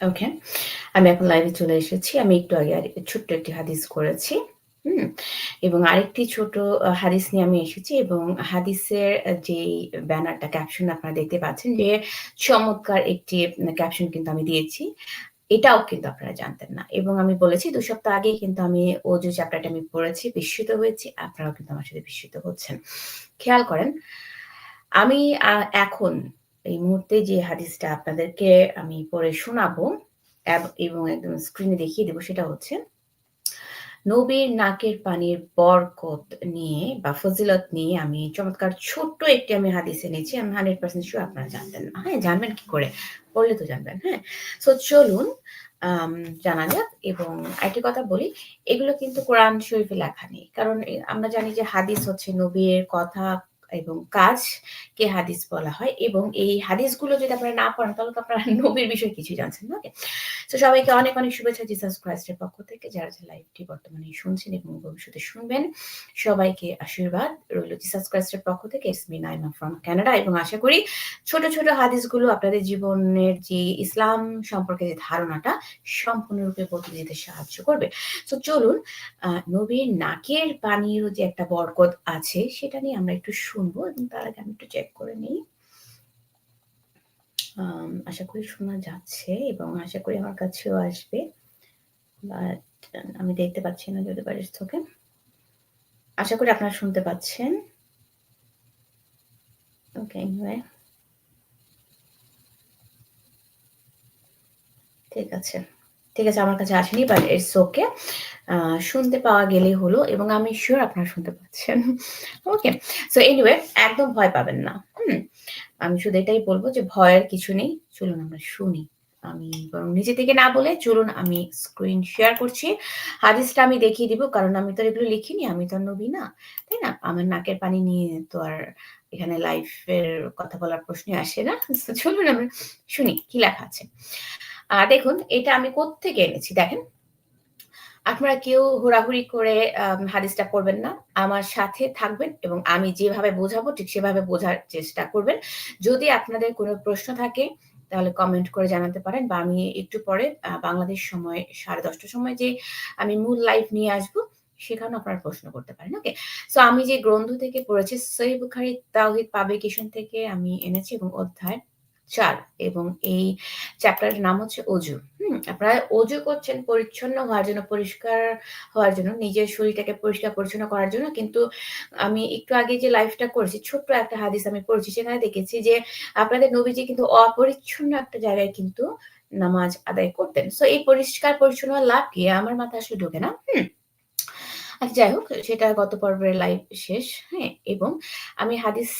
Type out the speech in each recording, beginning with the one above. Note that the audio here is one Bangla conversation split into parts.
ওকে। আমি এখন লাইভে চলে এসেছি। আমি একটু আগে ছোট্ট একটি হাদিস করেছি। এবং আরেকটি ছোট হাদিস নিয়ে আমি এসেছি এবং হাদিসের যেই ব্যানারটা ক্যাপশন আপনারা দেখতে পাচ্ছেন যে চমৎকার একটি ক্যাপশন কিন্তু আমি দিয়েছি। এটাও কিন্তু আপনারা জানতেন না। এবং আমি বলেছি দু সপ্তাহ আগেই কিন্তু আমি ওযু চ্যাপ্টারটা আমি পড়েছি, বিস্মিত হয়েছি। আপনারাও কিন্তু আমার সাথে বিস্মিত হচ্ছেন। খেয়াল করেন, আমি এখন এই মুহূর্তে যে হাদিসটা আপনাদেরকে আমি পড়ে শোনাবো এবং একদম স্ক্রিনে দেখিয়ে দেবো সেটা হচ্ছে নবীর নাকের পানির বরকত নিয়ে বা ফজিলত নিয়ে আমি চমৎকার ছোট্ট একটি আমি হাদিস এনেছি। আমি 100% সিউর আপনারা জানতেন না। হ্যাঁ? জানবেন কি করে? পড়লে তো জানবেন। হ্যাঁ? সো চলুন জানা যাক এবং আরেকটি কথা বলি, এগুলো কিন্তু কোরআন শরীফে লেখা নেই। কারণ আমরা জানি যে হাদিস হচ্ছে নবীর কথা এবং কাজকে হাদিস বলা হয় এবং এই হাদিসগুলো যদি আপনারা না পড়েন তাহলে তো আপনারা নবীর বিষয়ে কিছু জানছেন না। ওকে? সো সবাইকে অনেক, অনেক শুভেচ্ছা জিসাস ক্রাইস্টের পক্ষ থেকে যারা, যারা লাইভটি বর্তমানে শুনছেন এবং ভবিষ্যতে শুনবেন। সবাইকে আশীর্বাদ রইল জিসাস ক্রাইস্টের পক্ষ থেকে। It's me Naima from Canada এবং আশা করি ছোট, ছোট হাদিসগুলো আপনাদের জীবনের যে ইসলাম সম্পর্কে যে ধারণাটা সম্পূর্ণরূপে বদলে দিতে সাহায্য করবে। তো চলুন নবীর নাকের পানিরও যে একটা বরকত আছে সেটা নিয়ে আমরা একটু শুনব এবং তার আগে আমি একটু চেক করে নেই। আশা করি শোনা যাচ্ছে এবং আশা করি আমার কাছেও আসবে। বাট আমি দেখতে পাচ্ছি না যদি পারিস তোকে। আশা করি আপনারা শুনতে পাচ্ছেন। Okay, anyway. ঠিক আছে। ঠিক আছে, আমার কাছে আসেনি বাট ইটস ওকে। শুনতে পাওয়া গেলেই হলো এবং আমি শিওর আপনারা শুনতে পাচ্ছেন। ওকে। সো এনিওয়ে একদম ভয় পাবেন না। হুম? আমি শুধু এটাই বলব যে ভয়ের কিছু নেই। চলুন আমরা শুনি। আমি বরং নিজে থেকে না বলে চলুন আমি স্ক্রিন শেয়ার করছি। হাদিসটা আমি দেখিয়ে দিব, কারণ আমি তো এগুলো লিখিনি। আমি তো নবী না। তাই না? আমার নাকের পানি নিয়ে তো আর এখানে লাইফের কথা বলার প্রশ্নই আসে না। চলুন আমরা শুনি, কি লেখা আছে। দেখুন, এটা আমি কোত্থেকে এনেছি দেখেন। আপনারা কেউ হুড়াহুড়ি করে হাদিসটা করবেন না। আমার সাথে থাকবেন এবং আমি যেভাবে বোঝাবো, ঠিক সেভাবে বোঝার চেষ্টা করবেন। যদি আপনাদের কোনো প্রশ্ন থাকে, তাহলে কমেন্ট করে জানাতে পারেন বা আমি একটু পরে বাংলাদেশ সময়, সাড়ে দশটার সময় যে আমি মূল লাইভ নিয়ে আসব, সেখানেও আপনারা প্রশ্ন করতে পারেন। ওকে? সো আমি যে গ্রন্থ থেকে পড়েছি সহিহ বুখারী তাওহীদ পাবলিকেশন থেকে আমি এনেছি এবং অধ্যায় ৪ এবং এই চ্যাপ্টারের নাম হচ্ছে অজু। হুম? আপনারা অজু করছেন পরিচ্ছন্ন হওয়ার জন্য, পরিষ্কার হওয়ার জন্য, নিজের শরীরটাকে পরিষ্কার পরিচ্ছন্ন করার জন্য। কিন্তু আমি একটু আগে যে লাইফটা করেছি ছোট্ট একটা হাদিস আমি পড়েছি সেখানে দেখেছি যে আপনাদের নবীজি কিন্তু অপরিচ্ছন্ন একটা জায়গায় কিন্তু নামাজ আদায় করতেন। সো এই পরিষ্কার পরিচ্ছন্ন লাভ কি? আমার মাথায় আসলে ঢোকে না। হুম? আচ্ছা যাই হোক সেটা গত পর্বের লাইভ শেষ। হ্যাঁ? এবং আমি হাদিস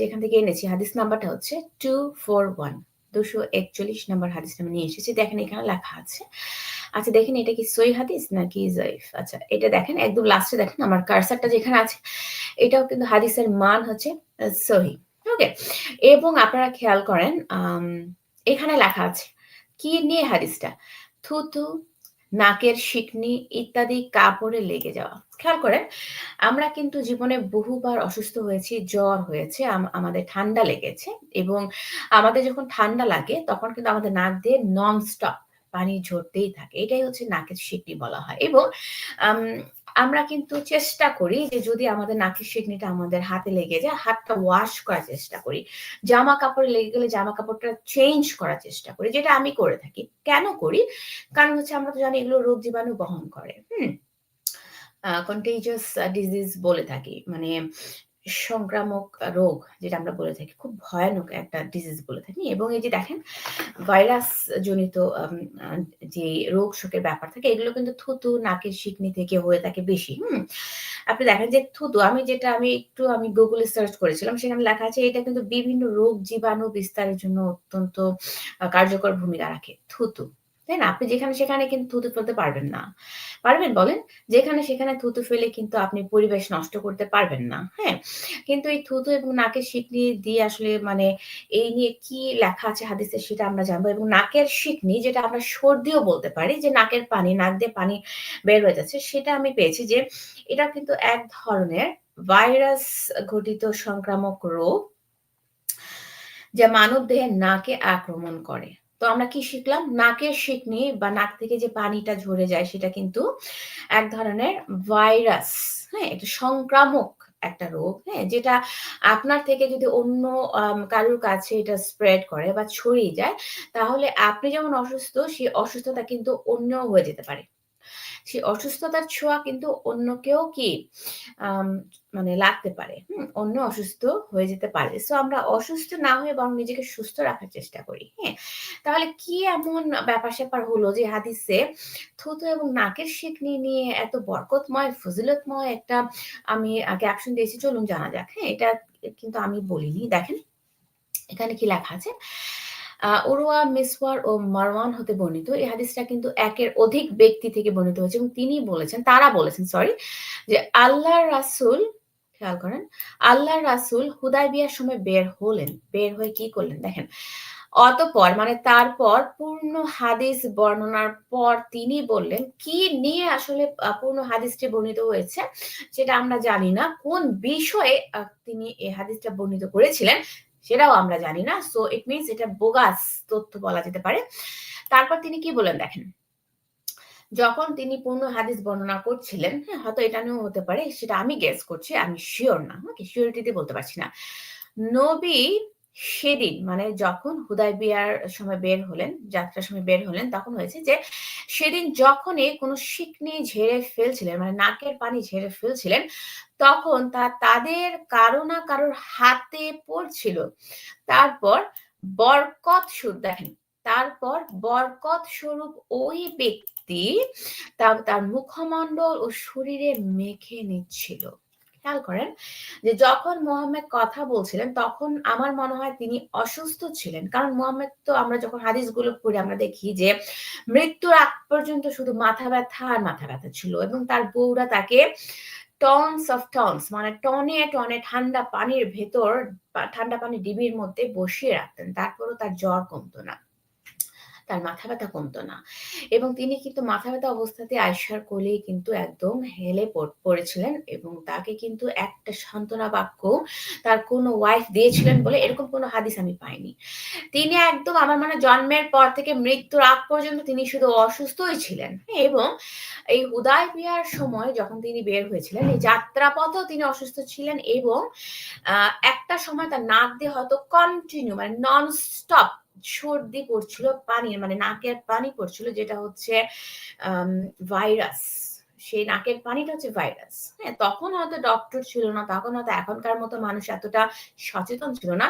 যেখান থেকে এনেছি হাদিস নাম্বারটা হচ্ছে 241 ২৪১ নাম্বার হাদিসটা আমি নিয়ে এসেছি। দেখেন এখানে লেখা আছে। আচ্ছা দেখেন এটা কি সহিহ হাদিস নাকি জয়ীফ? আচ্ছা এটা দেখেন একদম লাস্টে দেখেন আমার কার্সারটা যেখানে আছে এটাও কিন্তু হাদিসের মান হচ্ছে আ সহিহ। ওকে? এবং আপনারা খেয়াল করেন এখানে লেখা আছে। কি নিয়ে হাদিসটা? থুতু, নাকের শিকনি ইত্যাদি কাপড়ে লেগে যাওয়া। খেয়াল করেন আমরা কিন্তু জীবনে বহুবার অসুস্থ হয়েছি, জ্বর হয়েছে, আমাদের ঠান্ডা লেগেছে এবং আমাদের যখন ঠান্ডা লাগে তখন কিন্তু আমাদের নাক দিয়ে নন স্টপ পানি ঝরতেই থাকে। এটাই হচ্ছে নাকের শিকনি বলা হয় এবং আমরা কিন্তু চেষ্টা করি যে যদি আমাদের নাকের সিডনিটা আমাদের হাতে লেগে যায়, হাতটা ওয়াশ করার চেষ্টা করি। জামা কাপড় লেগে গেলে জামা কাপড়টা চেঞ্জ করার চেষ্টা করি। যেটা আমি করে থাকি। কেন করি? কারণ হচ্ছে আমরা তো জানি এগুলো রোগ জীবাণু বহন করে। হুম? কন্টেজিয়াস ডিজিজ বলে থাকি। মানে সংক্রামক রোগ যেটা আমরা বলে থাকি। খুব ভয়ানক একটা ডিজিজ বলে থাকি এবং এই যে দেখেন ভাইরাস জনিত যে রোগ-শোকের ব্যাপার থাকে এগুলো কিন্তু থুতু, নাকের শিকনি থেকে হয়ে থাকে বেশি। হুম? আপনি দেখেন যে থুতু আমি যেটা আমি একটু আমি গুগলে সার্চ করেছিলাম সেখানে লেখা আছে এটা কিন্তু বিভিন্ন রোগ জীবাণু বিস্তারের জন্য অত্যন্ত কার্যকর ভূমিকা রাখে। থুতু। তাই না? আপনি যেখানে সেখানে কিন্তু থুতু ফেলতে পারবেন না। পারবেন বলেন? যেখানে সেখানে থুতু ফেলে কিন্তু আপনি পরিবেশ নষ্ট করতে পারবেন না। হ্যাঁ? কিন্তু এই থুতু এবং নাকের শিকনি দিয়ে আসলে মানে এই নিয়ে কি লেখা আছে হাদিসে সেটা আমরা জানব এবং নাকের শিকনি যেটা আমরা সর্দিও বলতে পারি যে নাকের পানি, নাক দিয়ে পানি বের হয়ে যাচ্ছে সেটা আমি পেয়েছি যে এটা কিন্তু এক ধরনের ভাইরাস ঘটিত সংক্রামক রোগ যা মানবদেহের নাকে আক্রমণ করে। তো আমরা কি শিখলাম? নাকের শিকনি বা নাক থেকে যে পানিটা ঝরে যায় সেটা কিন্তু এক ধরনের ভাইরাস হ্যাঁ এটা সংক্রামক একটা রোগ হ্যাঁ যেটা আপনার থেকে যদি অন্য কারোর কাছে এটা স্প্রেড করে বা ছড়িয়ে যায়, তাহলে আপনি যেমন অসুস্থ, সেই অসুস্থতা কিন্তু অন্য হয়ে যেতে পারে। সেই অসুস্থতার ছোঁয়া কিন্তু অন্য কেউ কি মানে লাগতে পারে, হুম, অন্য অসুস্থ হয়ে যেতে পারে। সো আমরা অসুস্থ না হয়ে বরং নিজেকে সুস্থ রাখার চেষ্টা করি হ্যাঁ। তাহলে কি এমন ব্যাপার স্যাপার হলো যে হাদিসে থুতু এবং নাকের শিকনি নিয়ে এত বরকতময়, ফজিলতময় একটা আমি ক্যাপশন দিয়েছি, চলুন জানা যাক হ্যাঁ। এটা কিন্তু আমি বলিনি। দেখেন, এখানে কি লেখা আছে? উরুয়া মিসওয়ার ও মারওয়ান হতে বর্ণিত। এই হাদিসটা কিন্তু একের অধিক ব্যক্তি থেকে বর্ণিত হয়েছে এবং তিনি বলেছেন, তারা বলেছেন সরি যে আল্লাহ রাসুল, খেয়াল করেন, আল্লাহ রাসুল হুদাই বিয়ার সময় বের হলেন। বের হয়ে কি করলেন? দেখেন, অতপর মানে তারপর পূর্ণ হাদিস বর্ণনার পর তিনি বললেন, কি নিয়ে আসলে পূর্ণ হাদিসটি বর্ণিত হয়েছে সেটা আমরা জানি না। কোন বিষয়ে তিনি এই হাদিসটা বর্ণিত করেছিলেন সেটাও আমরা জানি না। সো ইট মিনস এটা বোগাস তথ্য বলা যেতে পারে। তারপর তিনি কি বলেন দেখেন? যখন তিনি পূর্ণ হাদিস বর্ণনা করছিলেন হ্যাঁ হয়তো এটা নিয়েও হতে পারে, সেটা আমি গেস করছি, আমি শিওর না, ওকে শিওরিটিতে বলতে পারছি না। নবী সেদিন মানে যখন হুদায় বিয়ার সময় বের হলেন, যাত্রার সময় বের হলেন, তখন হয়েছে যে, সেদিন যখনই কোনো শিকনি ঝেড়ে ফেলছিলেন মানে নাকের পানি ঝেড়ে ফেলছিলেন তখন তা তাদের কারও না কারোর হাতে পড়ছিল। তারপর বরকত সুর তারপর বরকত স্বরূপ ওই ব্যক্তি তার মুখমণ্ডল ও শরীরে মেখে নিচ্ছিল। খেয়াল করেন যে যখন মোহাম্মদ কথা বলছিলেন, তখন আমার মনে হয় তিনি অসুস্থ ছিলেন। কারণ মোহাম্মদ তো আমরা যখন হাদিসগুলো পড়ি, আমরা দেখি যে মৃত্যুর আগ পর্যন্ত শুধু মাথা ব্যথা আর মাথা ব্যথা ছিল এবং তার বউরা তাকে টনস অফ টনস মানে টনে টনে ঠান্ডা পানির ভেতর ঠান্ডা পানি ডিবির মধ্যে বসিয়ে রাখতেন, তারপরও তার জ্বর কমতো না। তার মাথা ব্যথা কমতো না। এবং তিনি কিন্তু মাথা ব্যথা অবস্থাতে আয়সার কোলেই কিন্তু একদম হেলে পড়েছিলেন এবং তাকে কিন্তু একটা সান্ত্বনা বাক্য তার কোনো ওয়াইফ দিয়েছিলেন বলে এরকম কোনো হাদিস আমি পাইনি। তিনি একদম আমার মানে জন্মের পর থেকে মৃত্যুর আগ পর্যন্ত তিনি শুধু অসুস্থই ছিলেন। এবং এই উদয় বিয়ার সময় যখন তিনি বের হয়েছিলেন, এই যাত্রাপথেও তিনি অসুস্থ ছিলেন এবং একটা সময় তার নাক দিয়ে হয়তো কন্টিনিউ মানে নন স্টপ সর্দি পড়ছিল পানি মানে নাকের পানি পড়ছিল যেটা হচ্ছে ভাইরাস। সেই নাকের পানিটা হচ্ছে ভাইরাস। হ্যাঁ তখন হয়তো ডক্টর ছিল না, তখন হয়তো এখনকার মতো মানুষ এতটা সচেতন ছিল না।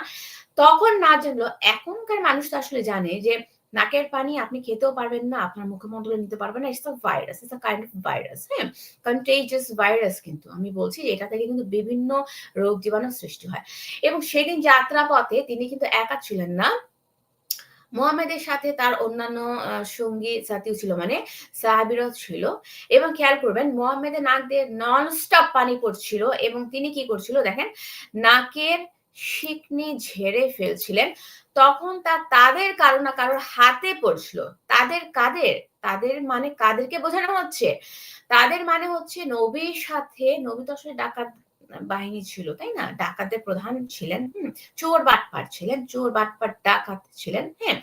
তখন না জানলো এখনকার মানুষ তো আসলে জানে যে, নাকের পানি আপনি খেতেও পারবেন না, আপনার মুখমণ্ডলে নিতে পারবেন না it's virus it's kind of virus হ্যাঁ? কন্টেজিয়াস ভাইরাস কিন্তু, আমি বলছি এটা থেকে কিন্তু বিভিন্ন রোগ জীবাণু সৃষ্টি হয়। এবং সেদিন যাত্রা পথে তিনি কিন্তু একা ছিলেন না। মোহাম্মদের সাথে তার অন্যান্য সঙ্গী জাতীয় ছিল মানে সাহাবিরত ছিল। এবং খেয়াল করবেন, মোহাম্মদের নাক দিয়ে নন স্টপ পানি পড়ছিল এবং তিনি কি করছিল দেখেন, নাকের শিকনি ঝেড়ে ফেলছিলেন। তখন তা তাদের কারও না কারোর হাতে পড়ছিল। তাদের কাদের? তাদের মানে কাদেরকে বোঝানো হচ্ছে? তাদের মানে হচ্ছে নবীর সাথে, নবী তো ডাকাত বাহিনী ছিল, তাই না? ডাকাতের প্রধান ছিলেন, হম, চোর বাটপাট ছিলেন, চোর বাটপাট ডাকাত ছিলেন হ্যাঁ।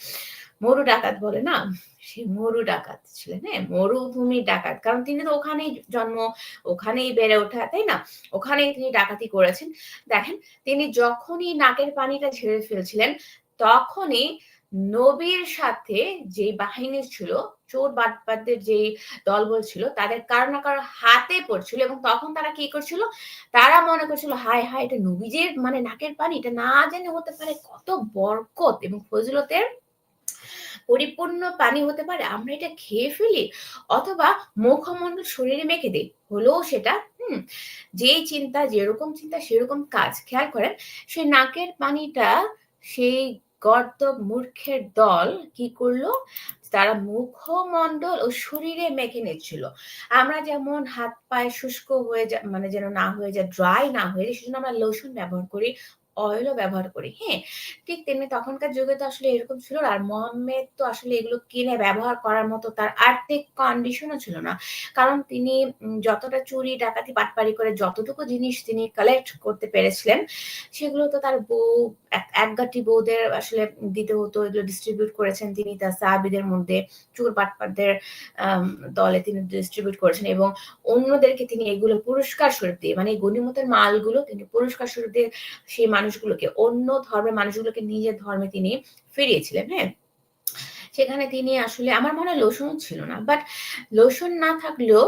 মরু ডাকাত বলে না? সে মরু ডাকাত ছিলেন হ্যাঁ মরুভূমি ডাকাত। কারণ তিনি তো ওখানেই জন্ম, ওখানেই বেড়ে ওঠা, তাই না? ওখানেই তিনি ডাকাতি করেছেন। দেখেন, তিনি যখনই নাকের পানিটা ঝেড়ে ফেলছিলেন, তখনই নবীর সাথে যে বাহিনী ছিল, চোর বাটপাতদের যে দলবল ছিল, তাদের কারও না কারও হাতে পড়ছিল এবং তখন তারা কি করছিল? তারা মনে করছিল, হায় হায়, এটা নবীজের মানে নাকের পানি, এটা না জেনে হতে পারে কত বরকত এবং ফজিলতের পরিপূর্ণ পানি হতে পারে, আমরা এটা খেয়ে ফেলি। অথবা মুখমণ্ডল শরীরে মেখে দিই, হলেও সেটা, হুম, যেই চিন্তা, যেরকম চিন্তা, সেরকম কাজ, খেয়াল করেন, সেই নাকের পানিটা সেই গর্দ মূর্খের দল কি করল? তারা মুখমণ্ডল ও শরীরে মেখে নিচ্ছিল। আমরা যেমন হাত পায়ে শুষ্ক হয়ে যা মানে যেন না হয়ে যায় ড্রাই না হয়ে যায়, সেজন্য আমরা লোশন ব্যবহার করি। অয়েলও ব্যবহার করি। হ্যাঁ? ঠিক তেমনি তখনকার যুগে তো আসলে এরকম ছিল না। আর মোহাম্মেদ তো আসলে এগুলো কিনে ব্যবহার করার মতো তার আর্থিক কন্ডিশনও ছিল না। কারণ তিনি যতটা চুরি, ডাকাতি, বাটপারি করে যতটুকু জিনিস তিনি কালেক্ট করতে পেরেছিলেন, সেগুলো তো তার বউ একগাটি বউদের আসলে দিতে হতো। এগুলো ডিস্ট্রিবিউট করেছেন তিনি তার সাহাবীদের মধ্যে, চোর বাটপারদের আম দলে তিনি ডিস্ট্রিবিউট করেছেন এবং অন্যদেরকে তিনি এগুলো পুরস্কার স্বরূপ দিয়ে মানে এই গনিমতের মালগুলো তিনি পুরস্কার স্বরূপ দিয়ে সেই মানুষগুলোকে অন্য ধর্মের মানুষগুলোকে নিজের ধর্মে তিনি ফিরিয়েছিলেন, হ্যাঁ? সেখানে তিনি আসলে আমার মনে হয় লোশনও ছিল না। বাট লোশন না থাকলেও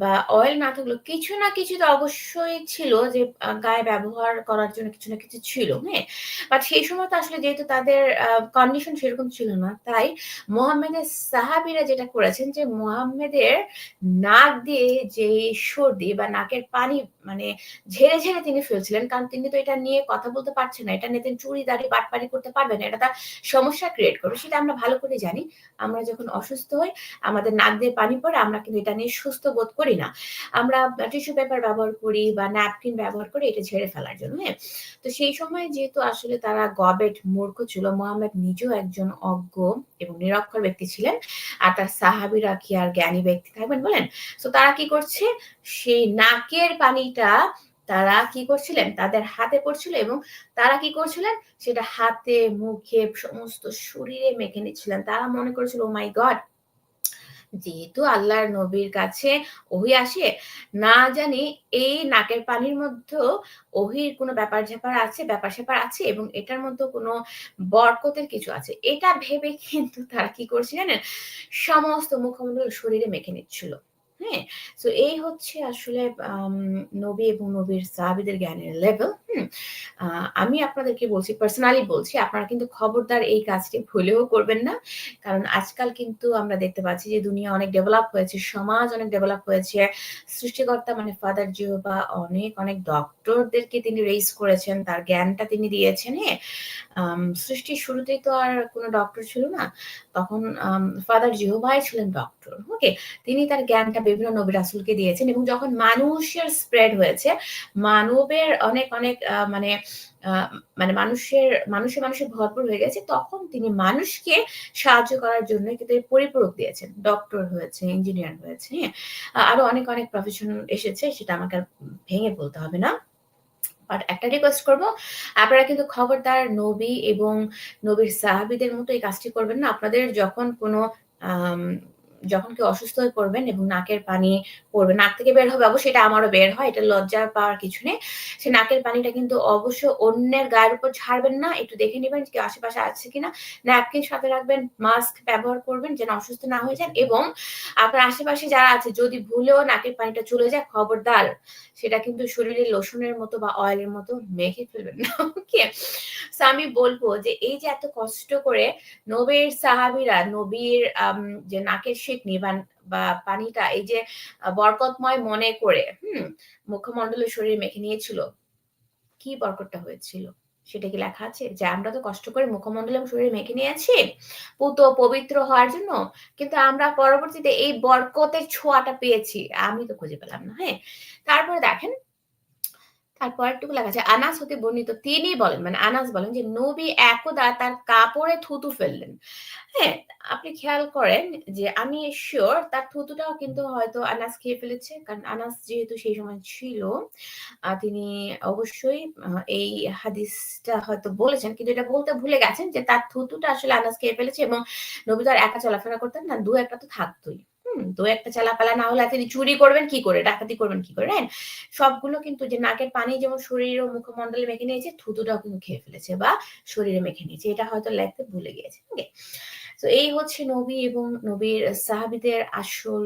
বা অয়েল না থাকলেও কিছু না কিছু তো অবশ্যই ছিল যে গায়ে ব্যবহার করার জন্য কিছু না কিছু ছিল, হ্যাঁ? বাট সেই সময় তো আসলে যেহেতু তাদের কন্ডিশন সেরকম ছিল না, তাই মোহাম্মেদের সাহাবীরা যেটা করেছেন যে মোহাম্মেদের নাক দিয়ে যে সর্দি বা নাকের পানি মানে ঝেড়ে, ঝেড়ে তিনি ফেলছিলেন। কারণ তিনি তো এটা নিয়ে কথা বলতে পারছেন না। এটা নিয়ে তিনি চুরি, দাড়ি, বাটপারি করতে পারবেন না। এটা তার সমস্যা ক্রিয়েট করবে। সেটা আমরা ভালো করে জানি। আমরা যখন অসুস্থ হই, আমাদের নাক দিয়ে পানি পড়ে, আমরা কিন্তু এটা নিয়ে সুস্থ বোধ করি না। আমরা টিস্যু পেপার ব্যবহার করি বা ন্যাপকিন ব্যবহার করি এটা ঝেড়ে ফেলার জন্য, হ্যাঁ? তো সেই সময় যেহেতু আসলে তারা গবেট মূর্খ ছিল, মোহাম্মদ নিজেও একজন অজ্ঞ এবং নিরক্ষর ব্যক্তি ছিলেন। আর তার সাহাবীরা কি আর জ্ঞানী ব্যক্তি থাকবেন বলেন? তো তারা কি করছে? সেই নাকের পানিটা তারা কি করছিলেন? তাদের হাতে পড়ছিল এবং তারা কি করছিলেন? সেটা হাতে, মুখে, সমস্ত শরীরে মেখে নিচ্ছিলেন। তারা মনে করেছিল, ও মাই গড! যেহেতু আল্লাহর নবীর কাছে ওহি আসে, না জানি এই নাকের পানির মধ্যেও ওহির কোনো ব্যাপার-স্যাপার আছে ব্যাপার-স্যাপার আছে এবং এটার মধ্যে কোনো বরকতের কিছু আছে। এটা ভেবে কিন্তু তারা কি করছে জানেন? সমস্ত মুখমণ্ডল শরীরে মেখে নিচ্ছিল। হ্যাঁ? এই হচ্ছে আসলে নবী এবং নবীর সাহাবীদের জ্ঞানের লেভেল। হুম? আমি আপনাদেরকে বলছি, পার্সোনালি বলছি, আপনারা কিন্তু খবরদার এই কাজটি ভুলেও করবেন না। কারণ আজকাল কিন্তু আমরা দেখতে পাচ্ছি যে দুনিয়া অনেক ডেভেলপ হয়েছে, সমাজ অনেক ডেভেলপ হয়েছে। সৃষ্টিকর্তা মানে ফাদার জিহোবা অনেক, অনেক ডক্টরদেরকে তিনি রেইজ করেছেন। তার জ্ঞানটা তিনি দিয়েছেন, হ্যাঁ? সৃষ্টির শুরুতেই তো আর কোনো ডক্টর ছিল না। তখন ফাদার জিহোবাই ছিলেন ডক্টর। ওকে? তিনি তার জ্ঞানটা বিভিন্ন নবী রাসুলকে দিয়েছেন এবং যখন মানুষের স্প্রেড হয়েছে, মানবের অনেক, অনেক মানে মানে মানুষের মানুষে, মানুষে ভরপুর হয়ে গেছে, তখন তিনি মানুষকে সাহায্য করার জন্য কিন্তু পরিপূরক দিয়েছেন। ডক্টর হয়েছে, ইঞ্জিনিয়ার হয়েছে, হ্যাঁ? আরও অনেক, অনেক প্রফেশন এসেছে, সেটা আমাকে ভেঙে বলতে হবে না। বাট একটা রিকোয়েস্ট করব, আপনারা কিন্তু খবরদার নবী এবং নবীর সাহাবীদের মতো এই কাজটি করবেন না। আপনাদের যখন কোনো যখন কেউ অসুস্থ হয়ে পড়বেন এবং নাকের পানি পড়বে, নাক থেকে বের হবে অবশ্যই এটা আমারও বের হয়। এটা লজ্জা পাওয়ার কিছু নেই। সে নাকের পানিটা কিন্তু অবশ্যই অন্যের গায়ের উপর ছাড়বেন না। একটু দেখে নেবেন কেউ আশেপাশে আছে কিনা। ন্যাপকিন সাথে রাখবেন, মাস্ক ব্যবহার করবেন যেন অসুস্থ না হয়ে যান এবং আপনার আশেপাশে যারা আছে যদি ভুলেও নাকের পানিটা চলে যায়, খবরদার সেটা কিন্তু শরীরে লোশনের মতো বা অয়েলের মতো মেখে ফেলবেন না। ওকে? আমি বলব যে এই যে এত কষ্ট করে নবীর সাহাবিরা নবীর যে নাকের সিকনি বা বা পানিটা এই যে বরকতময় মনে করে, হুম? মুখমণ্ডলে শরীরে মেখে নিয়েছিল। কি বরকতটা হয়েছিল? সেটা কি লেখা আছে? যে আমরা তো কষ্ট করে মুখমণ্ডল এবং শরীরে মেখে নিয়েছি, পুত পবিত্র হওয়ার জন্য। কিন্তু আমরা পরবর্তীতে এই বরকতের ছোঁয়াটা পেয়েছি। আমি তো খুঁজে পেলাম না, হ্যাঁ? তারপরে দেখেন তার পরেরটুকু লেখা আছে, আনাস হতে বর্ণিত তিনি বলেন, মানে আনাস বলেন যে নবী একদা তার কাপড়ে থুতু ফেললেন। হ্যাঁ? আপনি খেয়াল করেন যে আমি সিউর তার থুতুটাও কিন্তু হয়তো আনাস খেয়ে ফেলেছে। কারণ আনাস যেহেতু সেই সময় ছিল, তিনি অবশ্যই এই হাদিসটা হয়তো বলেছেন। কিন্তু এটা বলতে ভুলে গেছেন যে তার থুতুটা আসলে আনাস খেয়ে ফেলেছে এবং নবী তো আর একা চলাফেরা করতেন না। দু একটা তো থাকতই। হুম? ২-১ টা চালাপালা না হলে তিনি চুরি করবেন কি করে? ডাকাতি করবেন কি করে? রাইট? সবগুলো কিন্তু যে নাকের পানি যেমন শরীর ও মুখমণ্ডলে মেখে নিয়েছে, থুতুটাও কিন্তু খেয়ে ফেলেছে বা শরীরে মেখে নিয়েছে। এটা হয়তো লেখতে ভুলে গিয়েছে। ওকে? তো এই হচ্ছে নবী এবং নবীর সাহাবিদের আসল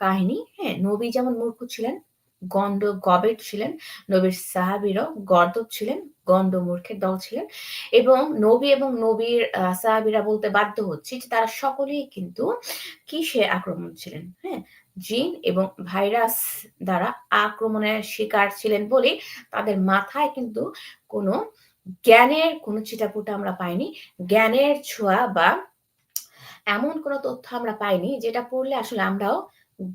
কাহিনী। হ্যাঁ? নবী যেমন মূর্খ ছিলেন, গণ্ড গবেট ছিলেন, নবীর সাহাবীরাও গর্দভ ছিলেন, গণ্ড মূর্খের দল ছিলেন এবং নবী এবং নবীর সাহাবীরা বলতে বাধ্য হচ্ছি যে তারা সকলেই কিন্তু কিসে আক্রমণ ছিলেন? হ্যাঁ? জিন এবং ভাইরাস দ্বারা আক্রমণের শিকার ছিলেন বলে তাদের মাথায় কিন্তু কোনো জ্ঞানের কোনো ছিটাফোঁটা আমরা পাইনি। জ্ঞানের ছোঁয়া বা এমন কোনো তথ্য আমরা পাইনি যেটা পড়লে আসলে আমরাও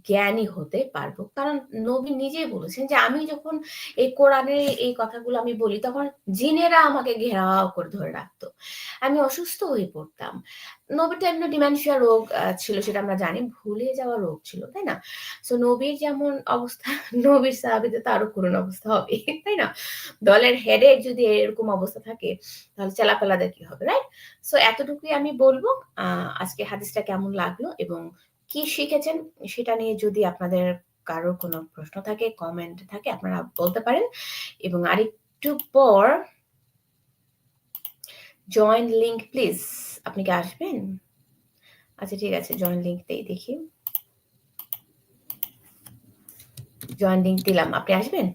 জ্ঞানী হতে পারব। কারণ নবী নিজেই বলেছেন যে, "আমি যখন এই কোরআনের এই কথাগুলো আমি বলি, তখন জিনেরা আমাকে ঘেরাও করে ধরে রাখত। আমি অসুস্থ হয়ে পড়তাম।" নবীর তো এমনি ডিমেনশিয়া রোগ ছিল সেটা আমরা জানি। ভুলে যাওয়া রোগ ছিল, তাই না? সো নবীর যেমন অবস্থা, নবীর সাহাবীদের তো আরও করুণ অবস্থা হবে, তাই না? দলের হেডের যদি এরকম অবস্থা থাকে, তাহলে চেলাপেলাদের কি হবে, রাইট? সো এতটুকুই আমি বলব আজকে হাদিসটা কেমন লাগল এবং কি শিখেছেন সেটা নিয়ে যদি আপনাদের কারও কোনো প্রশ্ন থাকে, কমেন্ট থাকে আপনারা বলতে পারেন এবং আরেকটু পর জয়েন লিংক প্লিজ। আপনি কি আসবেন? আচ্ছা ঠিক আছে জয়েন লিংক দেই দেখি। জয়েন লিংক দিলাম। আপনি আসবেন?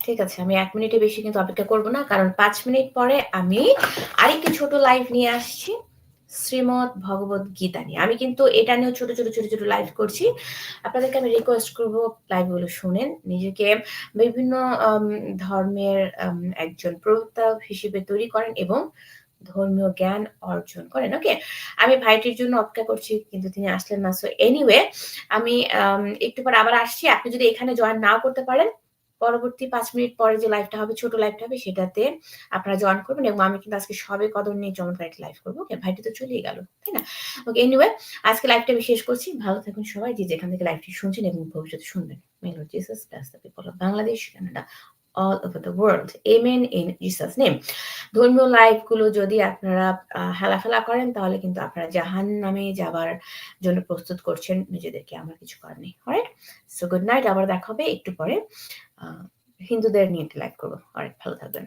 ঠিক আছে। আমি এক মিনিটের বেশি কিন্তু অপেক্ষা করব না। কারণ পাঁচ মিনিট পরে আমি আরেকটি ছোট লাইভ নিয়ে আসছি। শ্রীমদ ভগবত গীতা নিয়ে। আমি কিন্তু এটা নিয়েও ছোট, ছোট, ছোট, ছোট লাইভ করছি। আপনাদেরকে আমি রিকোয়েস্ট করব লাইভগুলো শুনেন। নিজেকে বিভিন্ন ধর্মের একজন প্রবক্তা হিসেবে তৈরি করেন এবং ধর্মীয় জ্ঞান অর্জন করেন। ওকে? আমি ভাইটির জন্য অপেক্ষা করছি কিন্তু তিনি আসলেন না। সো এনিওয়ে আম একটু পর আবার আসছি। আপনি যদি এখানে জয়েন নাও করতে পারেন, পরবর্তী পাঁচ মিনিট পরে যে লাইভটা হবে, ছোট লাইভটা হবে সেটাতে আপনারা জয়েন করবেন এবং আমি কিন্তু আজকে সবে কদর নিয়ে চমৎকার একটা লাইভ করব। ওকে? ভাইটি তো চলেই গেল, তাই না? ওকে এনিওয়ে আজকে লাইভটা আমি শেষ করছি। ভালো থাকুন সবাই যে যেখান থেকে লাইভটি শুনছেন এবং ভবিষ্যতে শুনবেন। May Lord Jesus the people of Bangladesh, Canada, all over the world. Amen in Jesus name. ধর্মীয় লাইভগুলো যদি আপনারা হেলাফেলা করেন তাহলে কিন্তু আপনারা জাহান্নামে যাবার জন্য প্রস্তুত করছেন নিজেদেরকে। আমার কিছু করার নেই। অলরাইট? So good night. আবার দেখা হবে একটু পরে। হিন্দুদের নিয়ে একটি লাইভ করব অনেক ভালো থাকবেন।